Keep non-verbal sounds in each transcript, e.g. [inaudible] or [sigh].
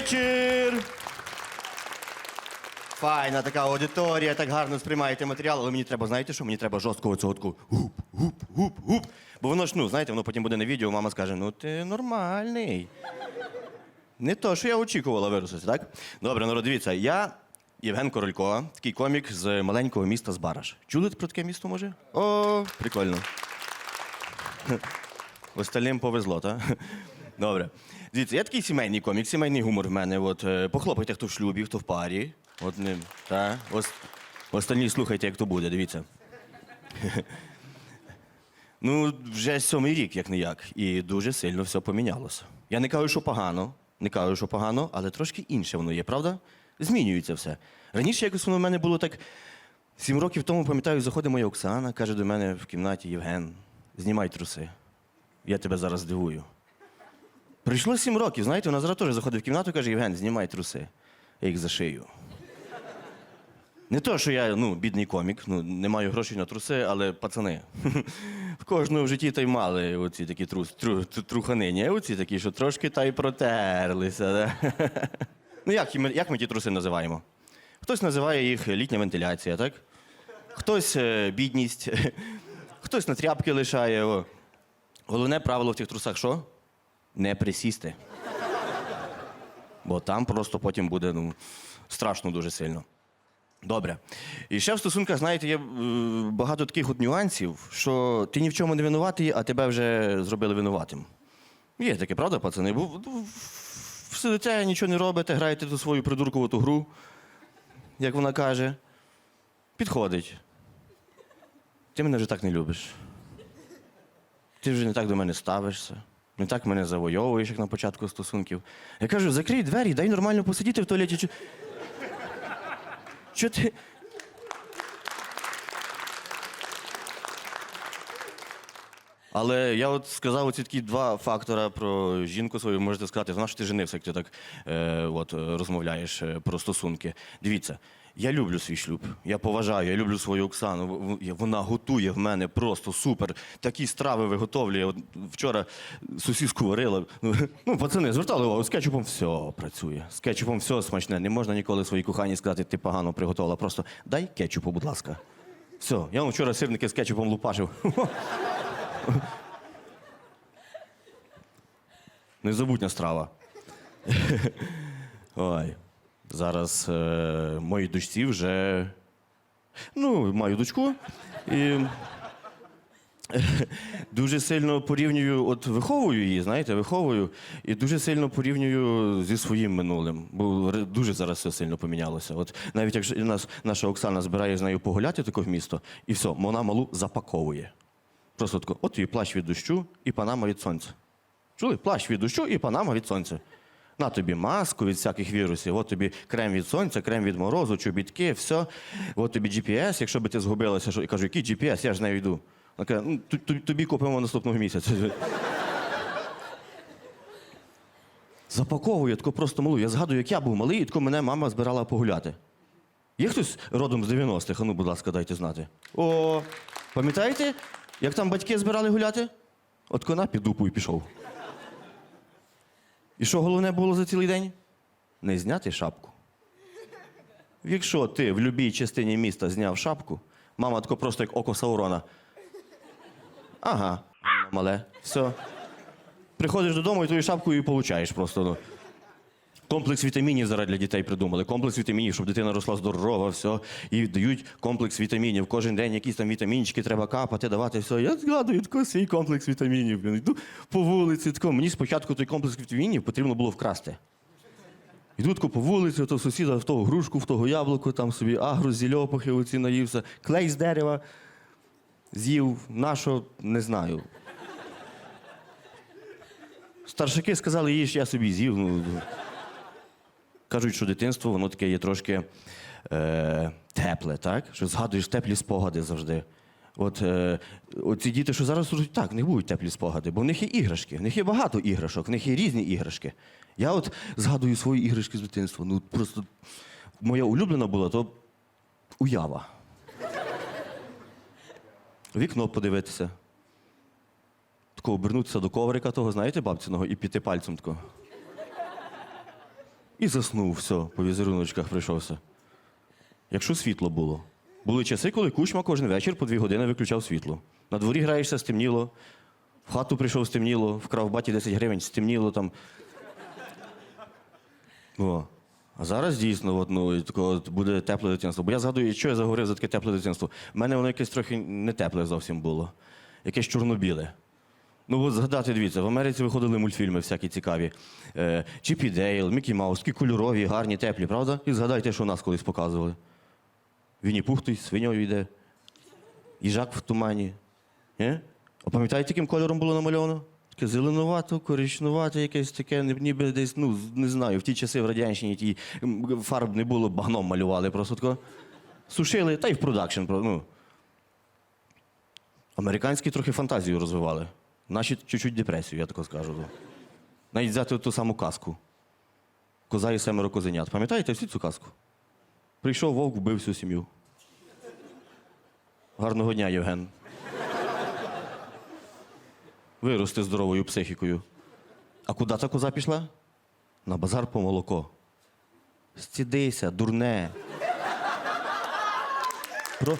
вечір! Файна така аудиторія, так гарно сприймаєте матеріал, але мені треба, знаєте що? Мені треба жорсткого цього таку гуп, гуп, гуп, гуп. Бо воно ж, ну, знаєте, воно потім буде на відео, мама скаже, ну ти нормальний. Не то, що я очікувала вирости, так? Добре, народ, дивіться, я Євген Королько, такий комік з маленького міста Збараж. Чули про таке місто, може? О, прикольно. Остальним повезло, так? Добре. Дивіться, я такий сімейний комік, сімейний гумор в мене. От, е, похлопайте, хто в шлюбі, хто в парі. От ним. Та? Ос... Остальні слухайте, як то буде, дивіться. [laughs] Ну, вже сьомий рік, як не як, і дуже сильно все помінялося. Я не кажу, що погано, не кажу, що погано, але трошки інше воно є, правда? Змінюється все. Раніше якось воно в мене було так. Сім років тому, пам'ятаю, заходить моя Оксана, каже до мене в кімнаті Євген, знімай труси. Я тебе зараз здивую. Прийшло сім років, знаєте, вона зараз теж заходить в кімнату і каже, Євген, знімай труси. Я їх зашию. Не то, що я ну, бідний комік, ну, не маю грошей на труси, але пацани. [laughs] В кожного в житті та й мали оці такі трус, тру, тру- труханині, оці такі, що трошки та й протерлися. Да? [laughs] Ну як, як ми ті труси називаємо? Хтось називає їх літня вентиляція, так? Хтось е, бідність, [laughs] хтось на тряпки лишає. Головне правило в тих трусах що? Не присісти. Бо там просто потім буде ну, страшно дуже сильно. Добре. І ще в стосунках, знаєте, є е, багато таких от нюансів, що ти ні в чому не винуватий, а тебе вже зробили винуватим. Є таке, правда, пацани? Бо ну, сидите, нічого не робите, граєте ту свою придуркувату гру, як вона каже. Підходить. Ти мене вже так не любиш. Ти вже не так до мене ставишся, не так мене завойовуєш, як на початку стосунків. Я кажу, закрий двері, дай нормально посидіти в туалеті. Чи... Що ти. Але я от сказав оці такі два фактора про жінку свою, можете сказати, знаєш, ти женився, як ти так е, от, розмовляєш е, про стосунки. Дивіться, я люблю свій шлюб, я поважаю, я люблю свою Оксану. Вона готує в мене просто супер. Такі страви виготовлює. От вчора сусідську варила. Ну, [laughs] ну, пацани, звертали увагу, з кетчупом все працює. З кетчупом все смачне. Не можна ніколи своїй коханій сказати, ти погано приготувала. Просто дай кетчупу, будь ласка. Все, я вам вчора сирники з кетчупом лупашив. [laughs] [laughs] Незабутня страва. [laughs] Ой. Зараз е, моїй дочці вже. Ну, маю дочку. І [laughs] дуже сильно порівнюю, от виховую її, знаєте, виховую, і дуже сильно порівнюю зі своїм минулим. Бо дуже зараз все сильно помінялося. От навіть якщо нас, наша Оксана збирає з нею погуляти таке в місто, і все, вона малу запаковує. Просто тако, от і плащ від дощу, і панама від сонця. Чули? Плащ від дощу і панама від сонця. На тобі маску від всяких вірусів, от тобі крем від сонця, крем від морозу, чобітки, все. От тобі GPS, якщо би ти згубилася, що я кажу, який GPS, я ж з нею йду. Вона каже, ну, тобі купимо наступного місяця. [laughs] Запаковує тако просто малу. Я згадую, як я був малий, і тако мене мама збирала погуляти. Є хтось родом з 90-х? А ну, будь ласка, дайте знати. О, пам'ятаєте, як там батьки збирали гуляти? От кона під дупу і пішов. І що головне було за цілий день? Не зняти шапку. Якщо ти в будь-якій частині міста зняв шапку, мама тако просто як око Саурона. Ага, мале, все. Приходиш додому і твою шапку і получаєш просто. Ну. Комплекс вітамінів зараз для дітей придумали. Комплекс вітамінів, щоб дитина росла здорова, все. І дають комплекс вітамінів. Кожен день якісь там вітамінчики треба капати, давати, все. Я згадую тако свій комплекс вітамінів. блін. Йду по вулиці. Тако. Мені спочатку той комплекс вітамінів потрібно було вкрасти. Йду тако по вулиці, то сусіда в того грушку, в того яблуко, там собі агро, зільопахи оці наївся, клей з дерева з'їв, нашо, не знаю. Старшаки сказали, їж, я собі з'їв. Ну, Кажуть, що дитинство воно таке є трошки е, тепле, так? Що згадуєш теплі спогади завжди. От е, ці діти, що зараз ростуть, так, в них будуть теплі спогади, бо в них є іграшки, в них є багато іграшок, в них є різні іграшки. Я от згадую свої іграшки з дитинства. Ну, просто моя улюблена була то уява. Вікно подивитися. Тако обернутися до коврика того, знаєте, бабциного, і піти пальцем тако. І заснув, все, по візеруночках прийшовся. Якщо світло було. Були часи, коли кучма кожен вечір по дві години виключав світло. На дворі граєшся, стемніло, в хату прийшов, стемніло, вкрав баті 10 гривень, стемніло там. О. А зараз дійсно от, ну, тако, буде тепле дитинство. Бо я згадую, що я заговорив за таке тепле дитинство. У мене воно якесь трохи не тепле зовсім було. Якесь чорнобіле. Ну, от згадати, дивіться, в Америці виходили мультфільми всякі цікаві. Е, Чіпі Дейл, Мікі Маус, такі кольорові, гарні, теплі, правда? І згадайте, що нас колись показували. Вінні Пух той свиньою йде. Їжак в тумані. Е? А пам'ятаєте, яким кольором було намальовано? Таке зеленувато, коричнувате, якесь таке, ніби десь, ну, не знаю, в ті часи в Радянщині ті фарб не було, багном малювали просто тако. Сушили, та й в продакшн. про- Ну. Американські трохи фантазію розвивали. Наші чуть-чуть депресію, я тако скажу. Навіть взяти ту саму казку. Коза і семеро козенят. Пам'ятаєте всю цю казку? Прийшов вовк, вбив всю сім'ю. Гарного дня, Євген. Вирости здоровою психікою. А куди та коза пішла? На базар по молоко. Стідися, дурне. Про...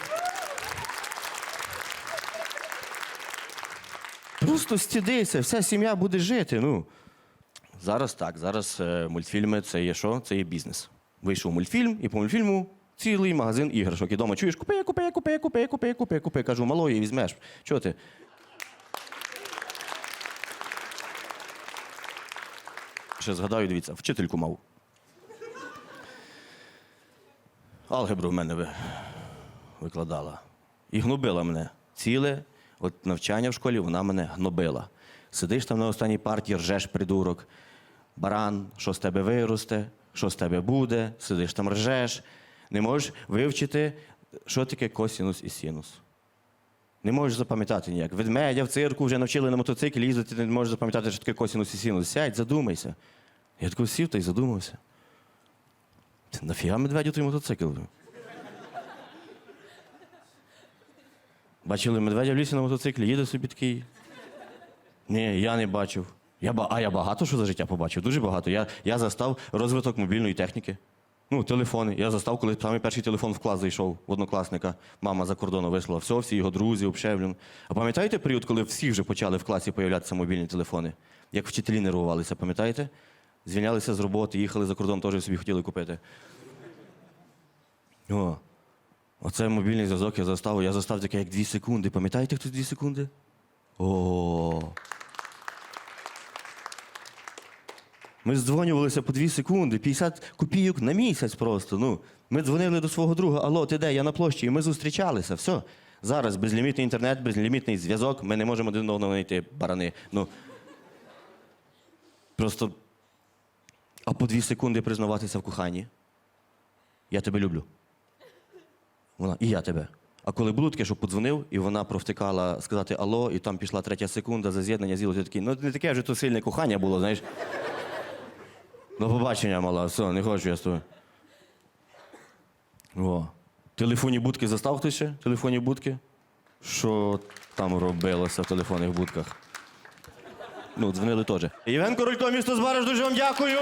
Просто стідися, вся сім'я буде жити. Ну. Зараз так, зараз е, мультфільми це є що? Це є бізнес. Вийшов мультфільм, і по мультфільму цілий магазин іграшок. І дома чуєш, купи, купи, купи, купи, купи, купи, купи. Кажу, малої візьмеш. Чого ти? Ще згадаю, дивіться, вчительку мав. Алгебру в мене ви- викладала. І гнобила мене. Ціле от навчання в школі вона мене гнобила. Сидиш там на останній партії, ржеш, придурок. Баран, що з тебе виросте, що з тебе буде, сидиш там ржеш. Не можеш вивчити, що таке косінус і синус. Не можеш запам'ятати ніяк. Ведмедя в цирку вже навчили на мотоциклі їздити, не можеш запам'ятати, що таке косінус і синус. Сядь, задумайся. Я тако сів та й задумався. Нафіга медведю той мотоцикл? Бачили медведя в лісі на мотоциклі, їде собі такий. Ні, я не бачив. Я, ба- а я багато що за життя побачив, дуже багато. Я, я застав розвиток мобільної техніки. Ну, телефони. Я застав, коли саме перший телефон в клас зайшов в однокласника. Мама за кордону вислала. Все, всі його друзі, обшевлюн. А пам'ятаєте період, коли всі вже почали в класі появлятися мобільні телефони? Як вчителі нервувалися, пам'ятаєте? Звільнялися з роботи, їхали за кордон, теж собі хотіли купити. О, оце мобільний зв'язок я застав. Я застав таке, як дві секунди. Пам'ятаєте, хтось дві секунди? О. Ми здзвонювалися по дві секунди, 50 копійок на місяць просто. Ну, ми дзвонили до свого друга, алло, ти де? Я на площі, і ми зустрічалися. Все. Зараз безлімітний інтернет, безлімітний зв'язок, ми не можемо один одного знайти барани. Ну, просто. А по дві секунди признаватися в коханні. Я тебе люблю. Вона, і я тебе. А коли було таке, що подзвонив, і вона провтикала сказати алло, і там пішла третя секунда за з'єднання зіло, ти такий, ну не таке вже то сильне кохання було, знаєш. До побачення, мала, все, не хочу я з тобою. О. Телефонні будки застав хтось ще? Телефонні будки? Що там робилося в телефонних будках? Ну, дзвонили теж. Євген Королько, місто Збараж, дуже вам дякую!